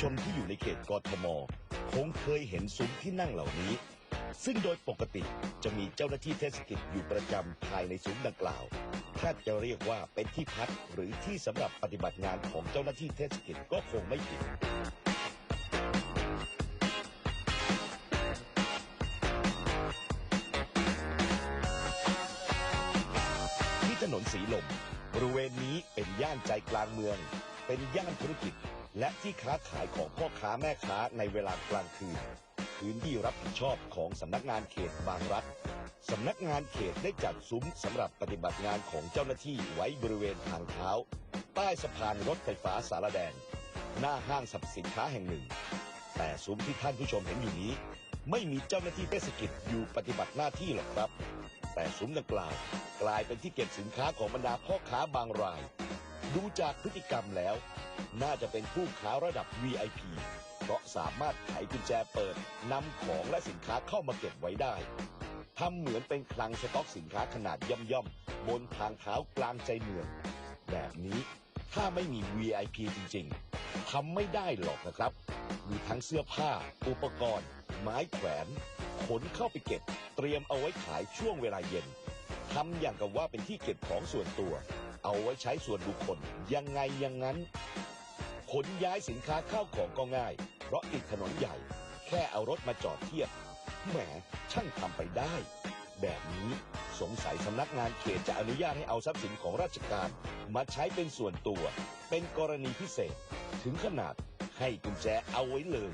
ชมที่อยู่ในเขตกทม คงเคยเห็นซุ้มที่นั่งเหล่านี้ ซึ่งโดยปกติจะมีเจ้าหน้าที่เทศกิจอยู่ประจำภายในซุ้มดังกล่าวแทบจะเรียกว่าเป็นที่พักหรือที่สำหรับปฏิบัติงานของเจ้าหน้าที่เทศกิจก็คงไม่ผิดที่ถนนสีลมบริเวณนี้เป็นย่านใจกลางเมือง เป็นย่านธุรกิจ และที่ค้าขายของพ่อค้าแม่ค้าในเวลากลางคืน พื้นที่รับผิดชอบของสำนักงานเขตบางรัฐสำนักงานเขตได้จัดซุ้มสำหรับปฏิบัติงานของเจ้าหน้าที่ไว้บริเวณทางเท้า ใต้สะพานรถไฟฟ้าสารแดง หน้าห้างสรรพสินค้าแห่งหนึ่ง แต่ซุ้มที่ท่านผู้ชมเห็นอยู่นี้ ไม่มีเจ้าหน้าที่เทศกิจอยู่ปฏิบัติหน้าที่หรอกครับ แต่ซุ้มดังกล่าวกลายเป็นที่เก็บสินค้าของบรรดาพ่อค้าบางราย ดูจากพฤติกรรมแล้ว น่าจะเป็นผู้ค้าระดับ VIP เพราะสามารถไขกุญแจเปิดนำของและสินค้าเข้ามาเก็บไว้ได้ทำเหมือนเป็นคลังสต็อกสินค้าขนาดย่อมๆ บนทางเท้ากลางใจเมือง แบบนี้ถ้าไม่มี VIP จริงๆทำไม่ได้หรอกนะครับ มีทั้งเสื้อผ้า อุปกรณ์ ไม้แขวน ขนเข้าไปเก็บ เตรียมเอาไว้ขายช่วงเวลาเย็นทำอย่างกับว่าเป็นที่เก็บของส่วนตัว เอาไว้ใช้ส่วนบุคคล ยังไงอยังงั้น ขนย้ายสินค้าเข้าของก็ง่าย เพราะติดถนนใหญ่ แค่เอารถมาจอดเทียบ แหมช่างทำไปได้ แบบนี้สงสัยสำนักงานเขตจะอนุญาตให้เอาทรัพย์สินของราชการ มาใช้เป็นส่วนตัว เป็นกรณีพิเศษ ถึงขนาดให้กุญแจเอาไว้เลย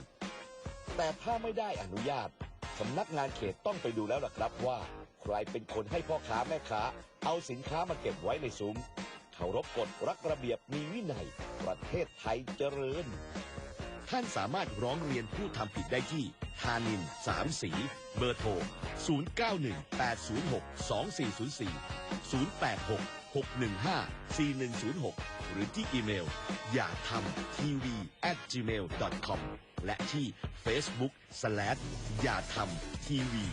แต่ถ้าไม่ได้อนุญาตสำนักงานเขตต้องไปดูแล้วล่ะครับว่า ใครเป็นคนให้พ่อค้าแม่ค้า เอาสินค้ามาเก็บไว้ในซุ้ม เคารพกฎรักระเบียบมีวินัย ประเทศไทยเจริญ ท่านสามารถร้องเรียนผู้ทำผิดได้ที่ธานินสามสี เบอร์โทร 0918062404 086 615 4106 หรือที่อีเมล อย่าทำทีวี at gmail com และที่ Facebook slash อย่าทำทีวี